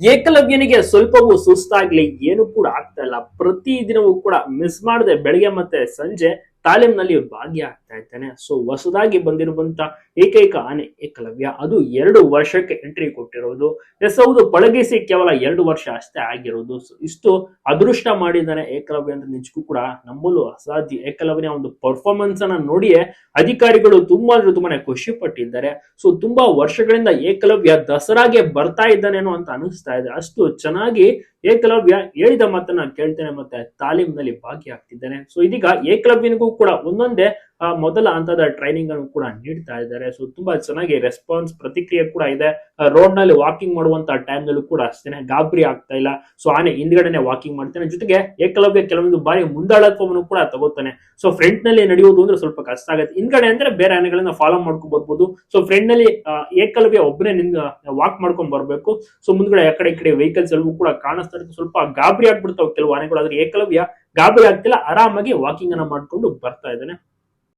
ಏಕಲವ್ಯನಿಗೆ ಸ್ವಲ್ಪವೂ ಸುಸ್ತಾಗ್ಲಿ, ಏನು ಕೂಡ ಆಗ್ತಾ ಇಲ್ಲ. ಪ್ರತಿ ದಿನವೂ ಕೂಡ ಮಿಸ್ ಮಾಡದೆ ಬೆಳಗ್ಗೆ ಮತ್ತೆ ಸಂಜೆ ತಾಲೀಮ್ನಲ್ಲಿ ಭಾಗಿಯಾಗ್ತಾ ಇದ್ದಾನೆ. ಸೊ ಹೊಸದಾಗಿ ಬಂದಿರುವಂತ ಏಕೈಕ ಆನೆ ಏಕಲವ್ಯ. ಅದು ಎರಡು ವರ್ಷಕ್ಕೆ ಎಂಟ್ರಿ ಕೊಟ್ಟಿರೋದು. ಎಸ್, ಹೌದು, ಪಳಗಿಸಿ ಕೇವಲ ಎರಡು ವರ್ಷ ಅಷ್ಟೇ ಆಗಿರೋದು. ಇಷ್ಟು ಅದೃಷ್ಟ ಮಾಡಿದ್ದಾನೆ ಏಕಲವ್ಯ ಅಂತ ನಿಜಕ್ಕೂ ಕೂಡ ನಮ್ಮಲ್ಲೂ ಅಸಾಧ್ಯ. ಏಕಲವ್ಯ ಒಂದು ಪರ್ಫಾರ್ಮೆನ್ಸ್ ಅನ್ನ ನೋಡಿಯೇ ಅಧಿಕಾರಿಗಳು ತುಂಬಾ ಅಂದ್ರೆ ತುಂಬಾನೇ ಖುಷಿ ಪಟ್ಟಿದ್ದಾರೆ. ಸೊ ತುಂಬಾ ವರ್ಷಗಳಿಂದ ಏಕಲವ್ಯ ದಸರಾಗೆ ಬರ್ತಾ ಇದ್ದಾನೇನೋ ಅಂತ ಅನಿಸ್ತಾ ಇದೆ. ಅಷ್ಟು ಚೆನ್ನಾಗಿ ಏಕಲವ್ಯ ಹೇಳಿದ ಮಾತನ್ನ ಕೇಳ್ತೇನೆ ಮತ್ತೆ ತಾಲೀಮ್ನಲ್ಲಿ ಭಾಗಿಯಾಗ್ತಿದ್ದಾನೆ. ಸೊ ಇದೀಗ ಏಕಲವ್ಯನಿಗೂ ಕೂಡ ಒಂದೊಂದೇ ಮೊದಲ ಹಂತದ ಟ್ರೈನಿಂಗ್ ಅನ್ನು ಕೂಡ ನೀಡ್ತಾ ಇದ್ದಾರೆ. ಸೊ ತುಂಬಾ ಚೆನ್ನಾಗಿ ರೆಸ್ಪಾನ್ಸ್ ಪ್ರತಿಕ್ರಿಯೆ ಕೂಡ ಇದೆ. ರೋಡ್ನಲ್ಲಿ ವಾಕಿಂಗ್ ಮಾಡುವಂತ ಟೈಮ್ ನಲ್ಲೂ ಕೂಡ ಅಷ್ಟೇನೆ ಗಾಬರಿ ಆಗ್ತಾ ಇಲ್ಲ. ಸೊ ಆನೆ ಹಿಂದ್ಗಡೆನೆ ವಾಕಿಂಗ್ ಮಾಡ್ತಾನೆ. ಜೊತೆಗೆ ಏಕಲವ್ಯ ಕೆಲವೊಂದು ಬಾರಿ ಮುಂದಾಳತ್ವವನ್ನು ಕೂಡ ತಗೋತಾನೆ. ಸೊ ಫ್ರಂಟ್ನಲ್ಲಿ ನಡೆಯುವುದು ಅಂದ್ರೆ ಸ್ವಲ್ಪ ಕಷ್ಟ ಆಗುತ್ತೆ. ಹಿಂದ್ಗಡೆ ಅಂದ್ರೆ ಬೇರೆ ಆನೆಗಳನ್ನ ಫಾಲೋ ಮಾಡ್ಕೊಂಡ್ ಬರ್ಬೋದು. ಸೊ ಫ್ರಂಟ್ನಲ್ಲಿ ಏಕಲವ್ಯ ಒಬ್ಬನೇ ನಿಂದ ವಾಕ್ ಮಾಡ್ಕೊಂಡ್ ಬರ್ಬೇಕು. ಸೊ ಮುಂದ್ಗಡೆ ಆ ಕಡೆ ಈ ಕಡೆ ವೆಹಿಕಲ್ಸ್ ಎಲ್ಲವೂ ಕೂಡ ಕಾಣಿಸ್ತಾ ಇರುತ್ತೆ. ಸ್ವಲ್ಪ ಗಾಬರಿ ಆಗ್ಬಿಡ್ತಾವೆ ಕೆಲವು ಆನೆಗಳು. ಆದ್ರೆ ಏಕಲವ್ಯ ಗಾಬರಿ ಆಗ್ತಿಲ್ಲ ಆರಾಮಾಗಿ ವಾಕಿಂಗ್ ಅನ್ನ ಮಾಡ್ಕೊಂಡು ಬರ್ತಾ ಇದ್ದಾನೆ.